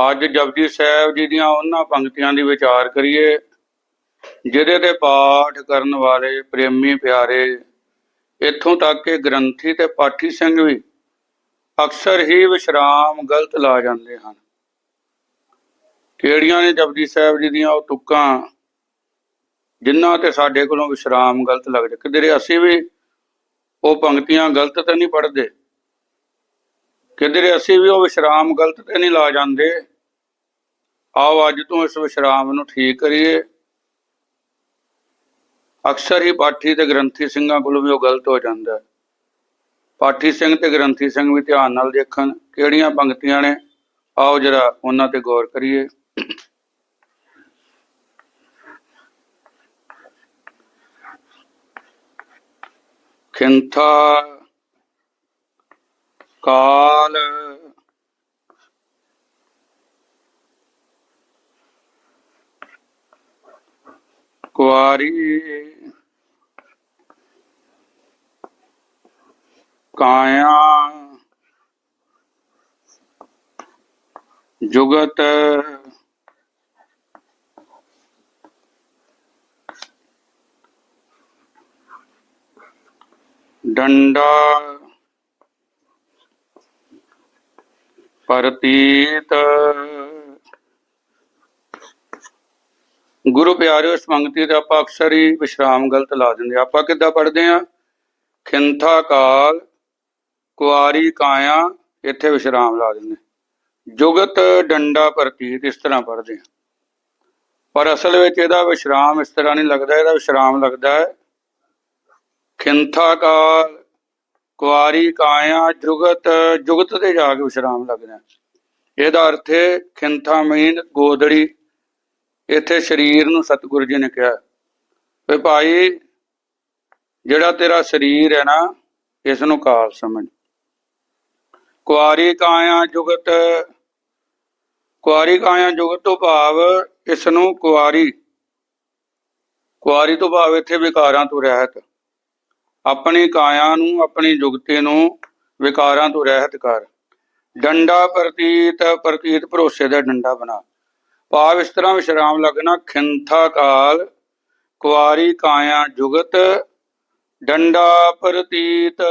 ਅੱਜ ਜਪਜੀ ਸਾਹਿਬ ਜੀ ਦੀਆਂ ਉਹਨਾਂ ਪੰਕਤੀਆਂ ਦੀ ਵਿਚਾਰ ਕਰੀਏ, ਜਿਹਦੇ ਤੇ ਪਾਠ ਕਰਨ ਵਾਲੇ ਪ੍ਰੇਮੀ ਪਿਆਰੇ, ਇੱਥੋਂ ਤੱਕ ਕਿ ਗ੍ਰੰਥੀ ਤੇ ਪਾਠੀ ਸਿੰਘ ਵੀ ਅਕਸਰ ਹੀ ਵਿਸ਼ਰਾਮ ਗਲਤ ਲਾ ਜਾਂਦੇ ਹਨ। ਕਿਹੜੀਆਂ ਨੇ ਜਪਜੀ ਸਾਹਿਬ ਜੀ ਦੀਆਂ ਉਹ ਤੁਕਾਂ, ਜਿਨ੍ਹਾਂ ਤੇ ਸਾਡੇ ਕੋਲੋਂ ਵਿਸ਼ਰਾਮ ਗਲਤ ਲੱਗਦੇ? ਕਿਧਰੇ ਅਸੀਂ ਵੀ ਉਹ ਪੰਕਤੀਆਂ ਗਲਤ ਤੇ ਨਹੀਂ ਪੜ੍ਹਦੇ? ਕਿਧਰੇ ਅਸੀਂ ਵੀ ਉਹ ਵਿਸ਼ਰਾਮ ਗਲਤ ਤੇ ਨਹੀਂ ਲਾ ਜਾਂਦੇ? ਆਓ ਅੱਜ ਤੋਂ ਇਸ ਵਿਸ਼ਰਾਮ ਨੂੰ ਠੀਕ ਕਰੀਏ। ਅਕਸਰ ਹੀ ਪਾਠੀ ਤੇ ਗ੍ਰੰਥੀ ਸਿੰਘਾਂ ਕੋਲੋਂ ਵੀ ਉਹ ਗਲਤ ਹੋ ਜਾਂਦਾ ਹੈ। ਪਾਠੀ ਸਿੰਘ ਤੇ ਗ੍ਰੰਥੀ ਸਿੰਘ ਵੀ ਧਿਆਨ ਨਾਲ ਦੇਖਣ ਕਿਹੜੀਆਂ ਪੰਕਤੀਆਂ ਨੇ। ਆਓ ਜਰਾ ਉਹਨਾਂ ਤੇ ਗੌਰ ਕਰੀਏ। ਖਿੰਥਾ ਕਾਲ ਕੁਆਰੀ ਕਾਇਆ ਜੁਗਤ ਡੰਡਾ ਪ੍ਰਤੀਤ ਗੁਰੂ ਪਿਆਰਿਓ, ਇਸ ਪੰਕਤੀ ਤੇ ਆਪਾਂ ਅਕਸਰ ਹੀ ਵਿਸ਼ਰਾਮ ਗਲਤ ਲਾ ਦਿੰਦੇ ਆਪਾਂ ਕਿੱਦਾਂ ਪੜ੍ਹਦੇ ਆ ਖਿੰਥਾ ਕਾਲ, ਕੁਆਰੀ ਕਾਇਆ, ਇੱਥੇ ਵਿਸ਼ਰਾਮ ਲਾ ਦਿੰਦੇ ਜੁਗਤ ਡੰਡਾ ਪ੍ਰਤੀਤ, ਇਸ ਤਰ੍ਹਾਂ ਪੜ੍ਹਦੇ ਆ ਪਰ ਅਸਲ ਵਿੱਚ ਇਹਦਾ ਵਿਸ਼ਰਾਮ ਇਸ ਤਰ੍ਹਾਂ ਨਹੀਂ ਲੱਗਦਾ, ਇਹਦਾ ਵਿਸ਼ਰਾਮ ਲੱਗਦਾ ਹੈ, ਖਿੰਥਾ ਕਾਲ, ਕੁਆਰੀ ਕਾਇਆ, ਜੁਗਤ ਜੁਗਤ ਤੇ ਜਾ ਕੇ ਵਿਸ਼ਰਾਮ ਲੱਗਦਾ ਇਹਦਾ ਅਰਥ ਹੈ, ਖਿੰਥਾ ਮੀਨ ਗੋਦੜੀ। ਇੱਥੇ ਸਰੀਰ ਨੂੰ ਸਤਿਗੁਰੂ ਜੀ ਨੇ ਕਿਹਾ ਵੀ ਭਾਈ, ਜਿਹੜਾ ਤੇਰਾ ਸਰੀਰ ਹੈ ਨਾ ਇਸ ਨੂੰ ਕਾਲ ਸਮਝ। ਕੁਆਰੀ ਕਾਇਆ ਜੁਗਤ, ਕੁਆਰੀ ਕਾਇਆ ਜੁਗਤ ਤੋਂ ਭਾਵ ਇਸ ਨੂੰ ਕੁਆਰੀ ਕੁਆਰੀ ਤੋਂ ਭਾਵ ਇੱਥੇ ਵਿਕਾਰਾਂ ਤੋਂ ਰਹਿਤ। ਆਪਣੀ ਕਾਇਆ ਨੂੰ, ਆਪਣੀ ਜੁਗਤੀ ਨੂੰ ਵਿਕਾਰਾਂ ਤੋਂ ਰਹਿਤ ਕਰ। ਡੰਡਾ ਪ੍ਰਤੀਤ ਪ੍ਰਤੀਤ ਭਰੋਸੇ ਦਾ ਡੰਡਾ ਬਣਾ। ਭਾਵ ਇਸ ਤਰ੍ਹਾਂ ਵਿਸ਼ਰਾਮ ਲੱਗਣਾ ਖਿੰਥਾ ਕਾਲ ਕੁਆਰੀ ਕਾਇਆ ਜੁਗਤ ਡੰਡਾ ਪ੍ਰਤੀਤ।